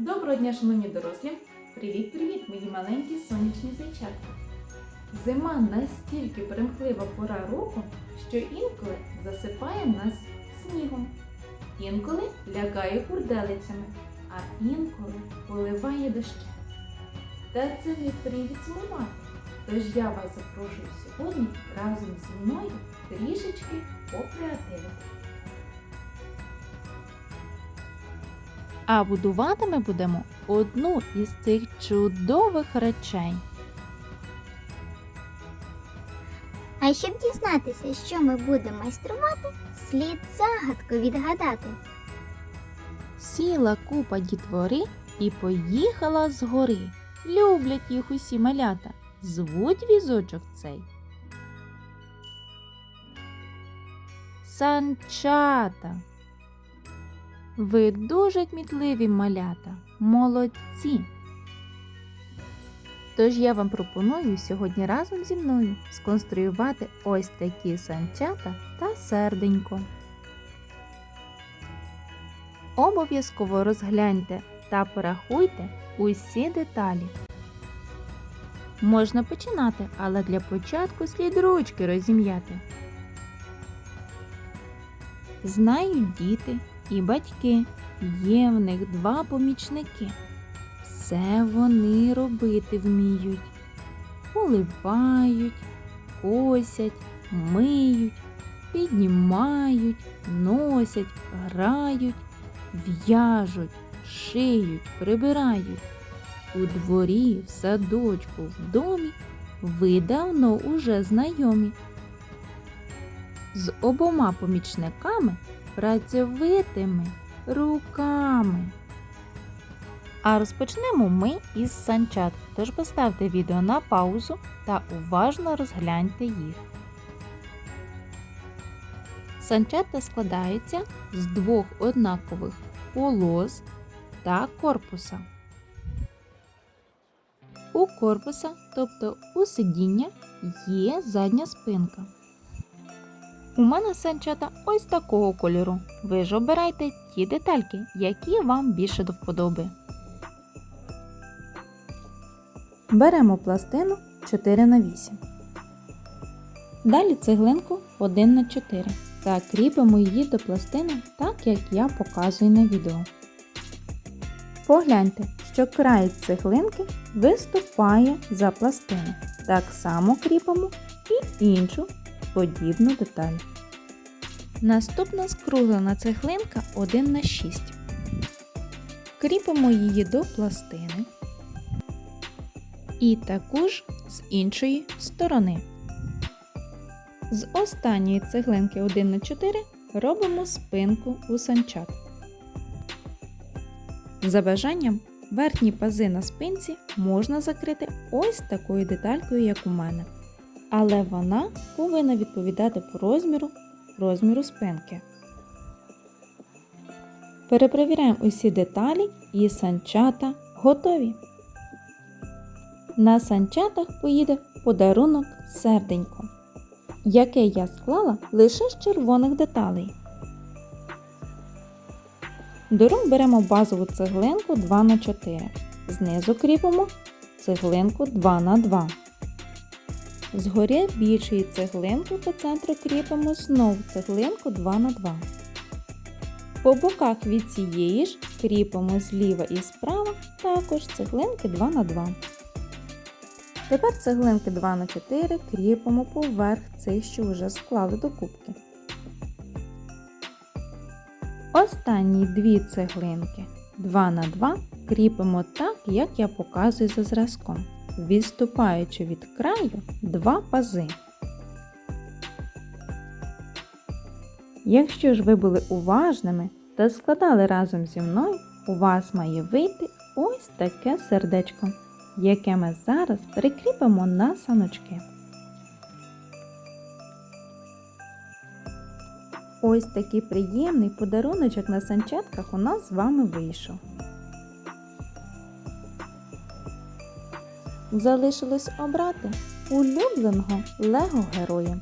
Доброго дня, шановні дорослі! Привіт-привіт, мої маленькі сонячні зайчатка! Зима настільки примхлива пора року, що інколи засипає нас снігом, інколи лякає курделицями, а інколи поливає дощем. Та це не привід сумувати. Тож я вас запрошую сьогодні разом зі мною трішечки покреативити. А будувати ми будемо одну із цих чудових речей. А щоб дізнатися, що ми будемо майструвати, слід загадку відгадати. Сіла купа дітвори і поїхала з гори. Люблять їх усі малята. Звуть візочок цей. Санчата. Ви дуже кмітливі малята, молодці. Тож я вам пропоную сьогодні разом зі мною сконструювати ось такі санчата та серденько. Обов'язково розгляньте та порахуйте усі деталі. Можна починати, але для початку слід ручки розім'яти. Знають діти і батьки, є в них два помічники. Все вони робити вміють. Поливають, косять, миють, піднімають, носять, грають, в'яжуть, шиють, прибирають. У дворі, в садочку, в домі ви давно уже знайомі. З обома помічниками працьовитими руками. А розпочнемо ми із санчат, тож поставте відео на паузу та уважно розгляньте їх. Санчата складаються з двох однакових полос та корпуса. У корпуса, тобто у сидіння, є задня спинка. У мене санчата ось такого кольору. Ви ж обирайте ті детальки, які вам більше до вподоби. Беремо пластину 4 на 8. Далі цеглинку 1 на 4 та кріпимо її до пластини так, як я показую на відео. Погляньте, що край цеглинки виступає за пластину. Так само кріпимо і іншу подібну деталь. Наступна скруглена цеглинка 1 на 6. Кріпимо її до пластини. І також з іншої сторони. З останньої цеглинки 1 на 4 робимо спинку у санчат. За бажанням верхні пази на спинці можна закрити ось такою деталькою, як у мене. Але вона повинна відповідати по розміру розміру спинки. Перепровіряємо усі деталі і санчата готові. На санчатах поїде подарунок серденько, яке я склала лише з червоних деталей. До рук беремо базову цеглинку 2х4. Знизу кріпимо цеглинку 2х2. Згорі більшої цеглинки по центру кріпимо знову цеглинку 2х2. По боках від цієї ж кріпимо зліва і справа також цеглинки 2х2. Тепер цеглинки 2х4 кріпимо поверх цих, що вже склали до кубки. Останні дві цеглинки 2х2 кріпимо так, як я показую за зразком, відступаючи від краю два пази. Якщо ж ви були уважними та складали разом зі мною, у вас має вийти ось таке сердечко, яке ми зараз прикріпимо на саночки. Ось такий приємний подаруночок на санчатках у нас з вами вийшов. Залишилось обрати улюбленого Лего героя.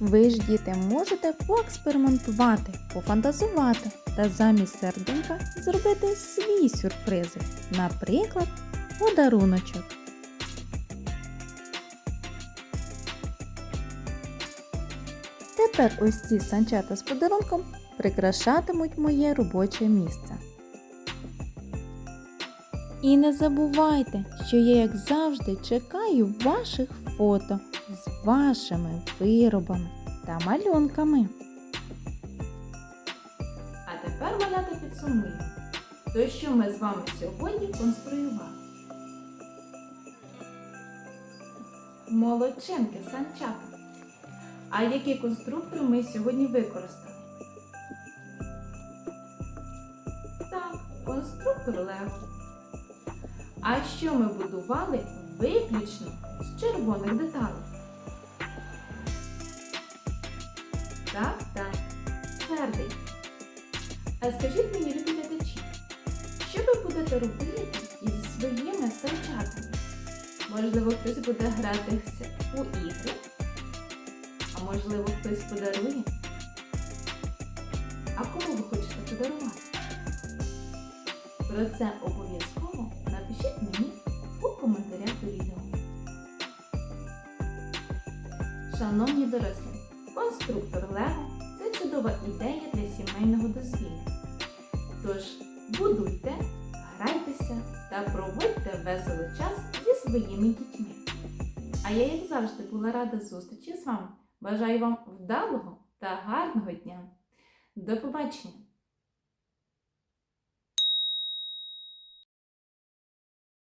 Ви ж, діти, можете поекспериментувати, пофантазувати та замість серденька зробити свій сюрпризик, наприклад, подаруночок. Тепер ось ці санчата з подарунком прикрашатимуть моє робоче місце. І не забувайте, що я, як завжди, чекаю ваших фото з вашими виробами та малюнками. А тепер малята підсумуємо. То, що ми з вами сьогодні конструювали. Молодчинки, санчата. А який конструктор ми сьогодні використали? Так, конструктор Лего. А що ми будували виключно з червоних деталей? Так, так, сердень. А скажіть мені, любі глядачі, що ви будете робити із своїми санчатами? Можливо, хтось буде гратися у ігри, а можливо, хтось подарує. А кому ви хочете подарувати? Про це обов'язково напишіть мені у коментарях до відео. Шановні дорослі, конструктор Лего це чудова ідея для сімейного дозвілля. Тож будуйте, грайтеся та проводьте веселий час зі своїми дітьми. А я, як завжди, була рада зустрічі з вами. Бажаю вам вдалого та гарного дня. До побачення!